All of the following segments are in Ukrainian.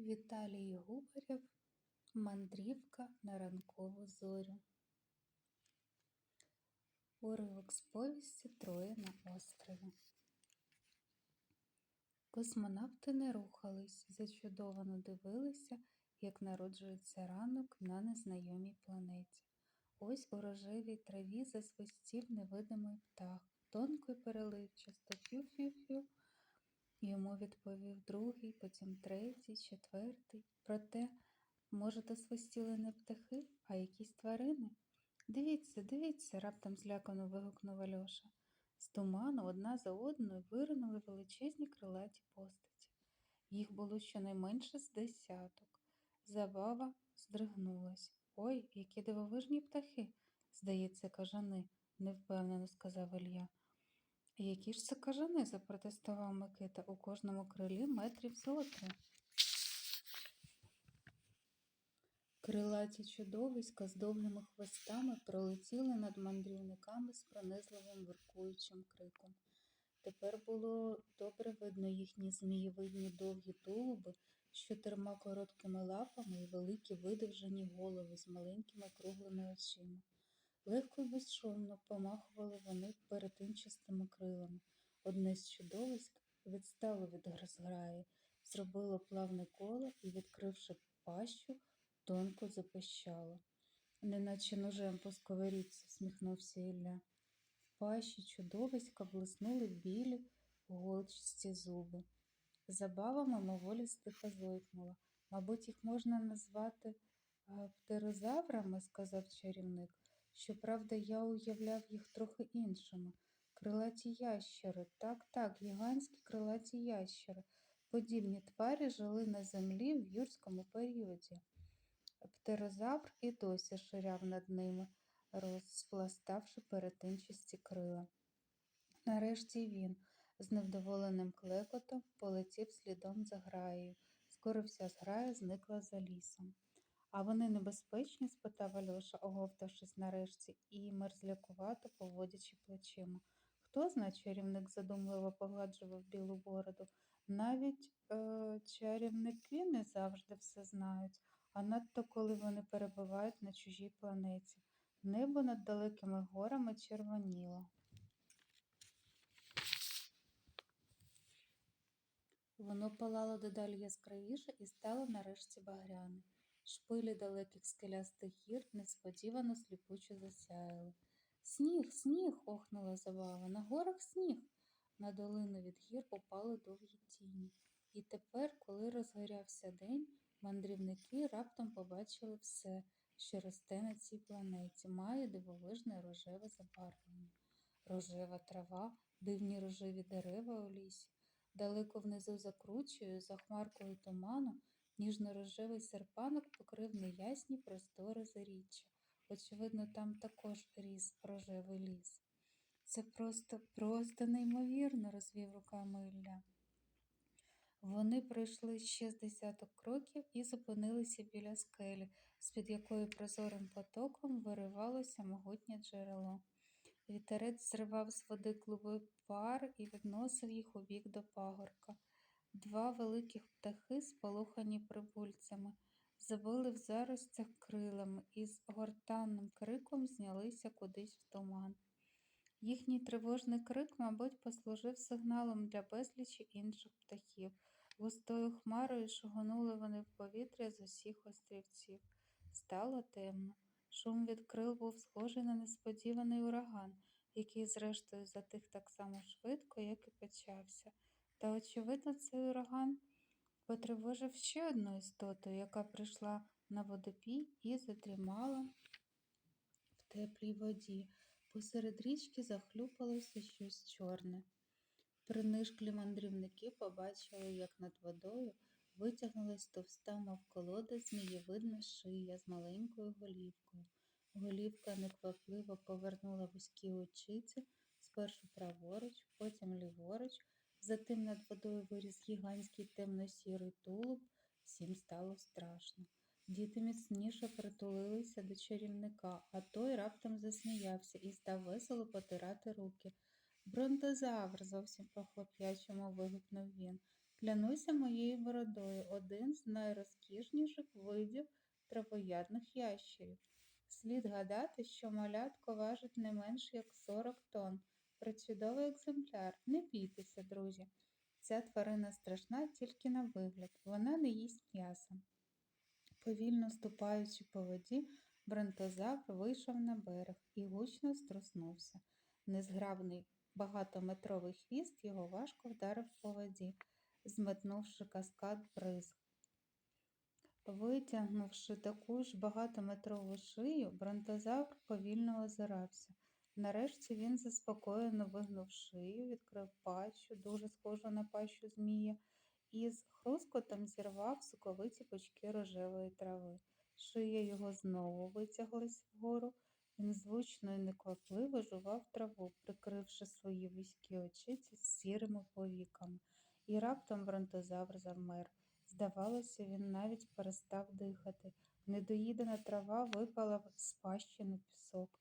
Віталій Губарєв Мандрівка на ранкову зорю. Уривок з повісті Троє на острові. Космонавти не рухались, зачудовано дивилися, як народжується ранок на незнайомій планеті. Ось у рожевій траві засвистів невидимий птах, тонко переливчасто фю-фю-фю. Йому відповів другий, потім третій, четвертий. Проте, може, то свистіли не птахи, а якісь тварини? Дивіться, дивіться, раптом злякано вигукнув Альоша. З туману одна за одною виринули величезні крилаті постаті. Їх було щонайменше з десяток. Забава здригнулась. Ой, які дивовижні птахи, здається, кажани, невпевнено сказав Ілья. Які ж це кажани, запротестував Микита, у кожному крилі метрів зо. Крилаті чудовиська з довгими хвостами пролетіли над мандрівниками з пронизливим воркуючим криком. Тепер було добре видно їхні змієвидні довгі тулуби з чотирма короткими лапами і великі видовжені голови з маленькими круглими очима. Легко й безшумно помахували вони перетинчастими крилами. Одне з чудовиськ відстало від зграї, зробило плавне коло і, відкривши пащу, тонко запищало. Неначе ножем по сковорідці, всміхнувся Ілля. В пащі чудовиська блиснули білі голчисті зуби. Забава мимоволі стиха зойкнула. Мабуть, їх можна назвати а, птерозаврами, сказав чарівник. Щоправда, я уявляв їх трохи іншими. Крилаті ящери, так, так, гігантські крилаті ящери. Подібні тварі жили на землі в юрському періоді. Птерозавр і досі ширяв над ними, розпластавши перетинчасті крила. Нарешті він, з невдоволеним клекотом, полетів слідом за граєю. Скоро вся зграя зникла за лісом. А вони небезпечні? спитав Альоша, оговтавшись нарешті і мерзлякувато поводячи плечима. Хто знає, чарівник задумливо погладжував білу бороду. Навіть е, чарівники не завжди все знають, а надто коли вони перебувають на чужій планеті. Небо над далекими горами червоніло. Воно палало дедалі яскравіше і стало нарешті багряне. Шпилі далеких скелястих гір несподівано сліпуче засяяли. Сніг, сніг. охнула забава. На горах сніг. На долину від гір упали довгі тіні. І тепер, коли розгорявся день, мандрівники раптом побачили все, що росте на цій планеті, має дивовижне рожеве забарвлення. Рожева трава, дивні рожеві дерева у лісі. Далеко внизу закручує, за хмаркою туману, ніжно-рожевий серпанок покрив неясні простори заріччя. Очевидно, там також ріс рожевий ліс. Це просто, просто неймовірно, розвів руками Ілля. Вони пройшли ще з десяток кроків і зупинилися біля скелі, з-під якої прозорим потоком виривалося могутнє джерело. Вітерець зривав з води клуби пар і відносив їх у бік до пагорка. Два великих птахи, сполохані прибульцями, забили в заростях крилами і з гортанним криком знялися кудись в туман. Їхній тривожний крик, мабуть, послужив сигналом для безлічі інших птахів. Густою хмарою шугонули вони в повітря з усіх острівців. Стало темно. Шум від крил був схожий на несподіваний ураган, який, зрештою, затих так само швидко, як і почався. Та, очевидно, цей ураган потривожив ще одну істоту, яка прийшла на водопій і задрімала в теплій воді. Посеред річки захлюпалося щось чорне. Принишклі мандрівники побачили, як над водою витягнулась товста, мов колода, змієвидна шия з маленькою голівкою. Голівка неквапливо повернула вузькі очиці, спершу праворуч, потім ліворуч, затим над водою виріс гігантський темно-сірий тулуб, всім стало страшно. Діти міцніше притулилися до чарівника, а той раптом засміявся і став весело потирати руки. Бронтозавр, зовсім по хлоп'ячому вигукнув він. Клянуся моєю бородою, один з найрозкішніших видів травоядних ящерів. Слід гадати, що малятко важить не менш як 40 тонн. Причудовий екземпляр. Не бійтеся, друзі. Ця тварина страшна тільки на вигляд. Вона не їсть м'яса. Повільно ступаючи по воді, бронтозавр вийшов на берег і гучно струснувся. Незграбний багатометровий хвіст його важко вдарив по воді, зметнувши каскад бризг. Витягнувши таку ж багатометрову шию, бронтозавр повільно озирався. Нарешті він заспокоєно вигнув шию, відкрив пащу, дуже схожу на пащу змія, і з хрускотом зірвав соковиті пучки рожевої трави. Шия його знову витяглась вгору. Він звучно і неквапливо жував траву, прикривши свої вузькі очиці з сірими повіками. І раптом бронтозавр завмер. Здавалося, він навіть перестав дихати. Недоїдена трава випала з пащі на пісок.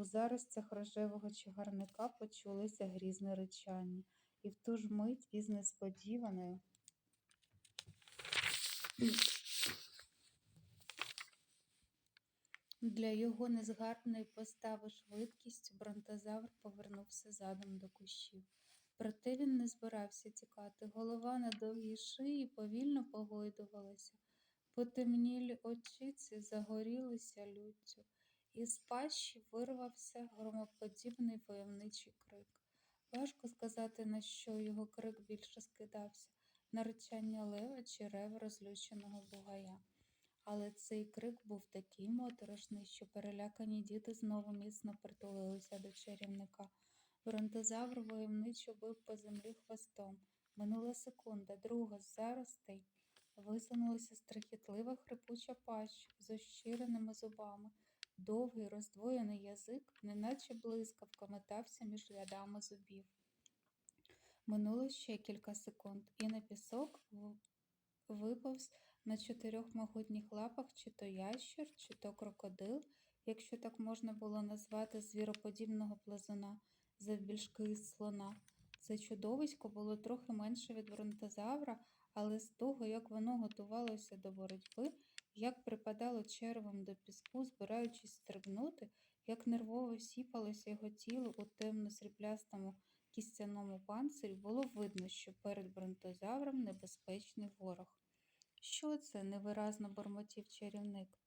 У заростях рожевого чагарника почулися грізне ричання, і в ту ж мить із несподіваною для його незгарбної постави швидкістю бронтозавр повернувся задом до кущів. Проте він не збирався тікати. Голова на довгій шиї повільно погойдувалася. Потемнілі очиці загорілися люттю. Із пащі вирвався громоподібний войовничий крик. Важко сказати, на що його крик більше скидався на ричання лева чи рев розлюченого бугая. Але цей крик був такий моторошний, що перелякані діти знову міцно притулилися до чарівника. Бронтозавр войовничо бив по землі хвостом. Минула секунда, друга заростей висунулася страхітлива хрипуча пащ з ощиреними зубами. Довгий роздвоєний язик, неначе блискавка, метався між рядами зубів. Минуло ще кілька секунд, і на пісок виповз на чотирьох могутніх лапах чи то ящер, чи то крокодил, якщо так можна було назвати звіроподібного плазуна, завбільшки слона. Це чудовисько було трохи менше від бронтозавра, але з того, як воно готувалося до боротьби, як припадало червом до піску, збираючись стрибнути, як нервово сіпалося його тіло у темно сріблястому кістяному панцирі, було видно, що перед бронтозавром небезпечний ворог. Що це? невиразно бормотів чарівник.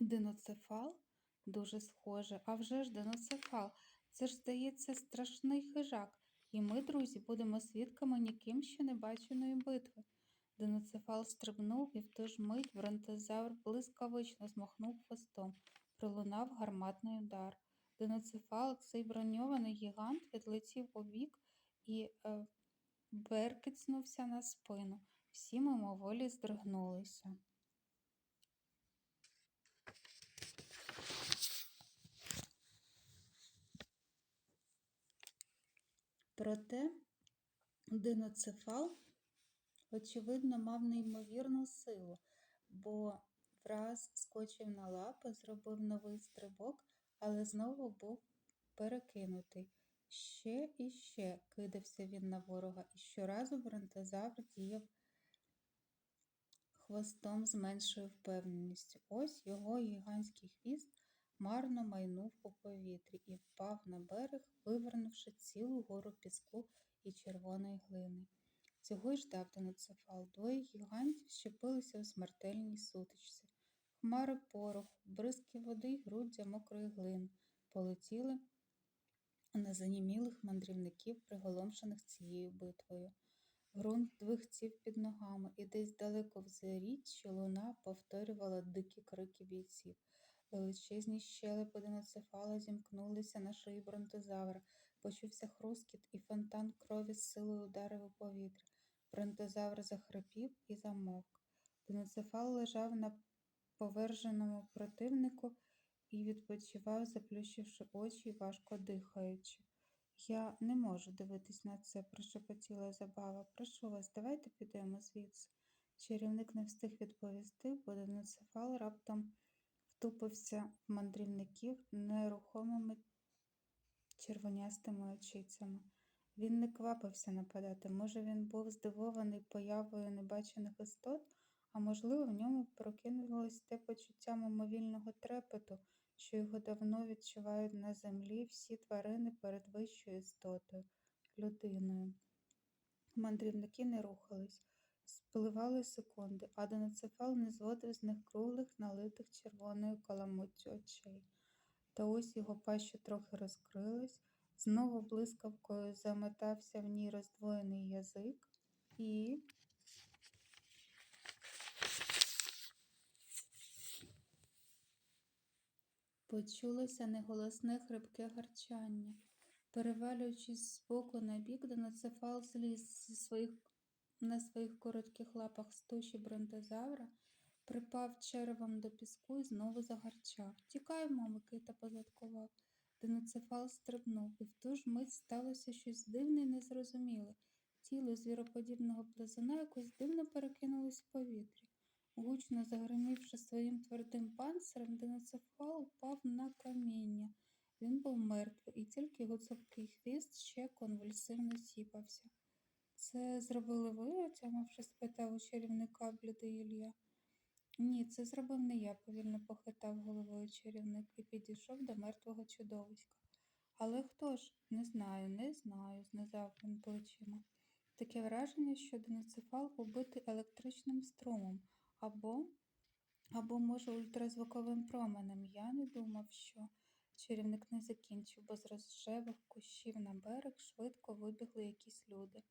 Диноцефал? Дуже схоже. А вже ж диноцефал. Це ж, здається, страшний хижак, і ми, друзі, будемо свідками ніким ще не баченої битви. Диноцефал стрибнув, і в ту ж мить бронтозавр блискавично змахнув хвостом, пролунав гарматний удар. Диноцефал, цей броньований гігант, відлетів у бік і е, беркицнувся на спину. Всі мимоволі здригнулися. Проте диноцефал, очевидно, мав неймовірну силу, бо враз скочив на лапи, зробив новий стрибок, але знову був перекинутий. Ще і ще кидався він на ворога, і щоразу бронтозавр діяв хвостом з меншою впевненістю. Ось його гігантський хвіст марно майнув у повітрі і впав на берег, вивернувши цілу гору піску і червоної глини. Цього й ждав Диноцефал. Двоє гігантів щепилися у смертельній сутичці. Хмари пороху, бризки води груддя мокрої глини полетіли на занімілих мандрівників, приголомшених цією битвою. Грунт двигців під ногами, і десь далеко в заріччі луна повторювала дикі крики бійців. Величезні щелепи диноцефала зімкнулися на шиї бронтозавра, почувся хрускіт і фонтан крові з силою ударив у повітря. Бронтозавр захрипів і замовк. Диноцефал лежав на поверженому противнику і відпочивав, заплющивши очі й важко дихаючи. Я не можу дивитись на це, прошепотіла забава. Прошу вас, давайте підемо звідси. Чарівник не встиг відповісти, бо Диноцефал раптом втупився в мандрівників нерухомими червонястими очицями. Він не квапився нападати. Може, він був здивований появою небачених істот, а можливо, в ньому прокинулось те почуття мимовільного трепету, що його давно відчувають на землі всі тварини перед вищою істотою людиною. Мандрівники не рухались, спливали секунди, а Денецефал не зводив з них круглих, налитих червоною каламуттю очей. Та ось його паща трохи розкрилась, знову блискавкою заметався в ній роздвоєний язик і. Почулося неголосне хрипке гарчання. Перевалюючись з боку на бік, Денацефал зліз зі своїх, на своїх коротких лапах з туші бронтозавра, припав черевом до піску і знову загарчав. Тікаймо, Микита позадкував. Денацефал стрибнув, і в ту ж мить сталося щось дивне й незрозуміле. Тіло звіроподібного плазуна якось дивно перекинулось в повітрі. Гучно загримівши своїм твердим панцирем, Денацефал упав на каміння. Він був мертвий, і тільки його цупкий хвіст ще конвульсивно сіпався. Це зробили ви? отямивши, спитав у чарівника блідий Ілля. Ні, це зробив не я, повільно похитав головою чарівник і підійшов до мертвого чудовиська. Але хто ж? Не знаю, не знаю, знизав він плечима. Таке враження, що денацефал убитий електричним струмом або, або, може, ультразвуковим променем. Я не думав, що. Чарівник не закінчив, бо з розжевих кущів на берег швидко вибігли якісь люди.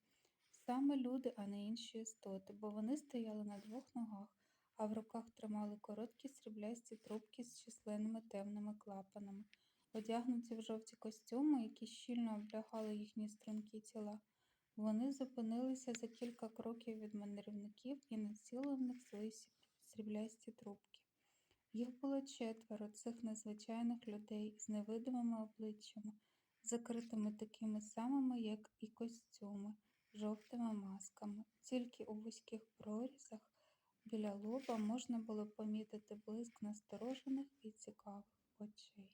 Саме люди, а не інші істоти, бо вони стояли на двох ногах, а в руках тримали короткі сріблясті трубки з численними темними клапанами, одягнуті в жовті костюми, які щільно облягали їхні стрункі тіла. Вони зупинилися за кілька кроків від мандрівників і націлили в них свої сріблясті трубки. Їх було четверо цих незвичайних людей з невидимими обличчями, закритими такими самими, як і костюми, жовтими масками. Тільки у вузьких прорізах біля лоба можна було помітити блиск насторожених і цікавих очей.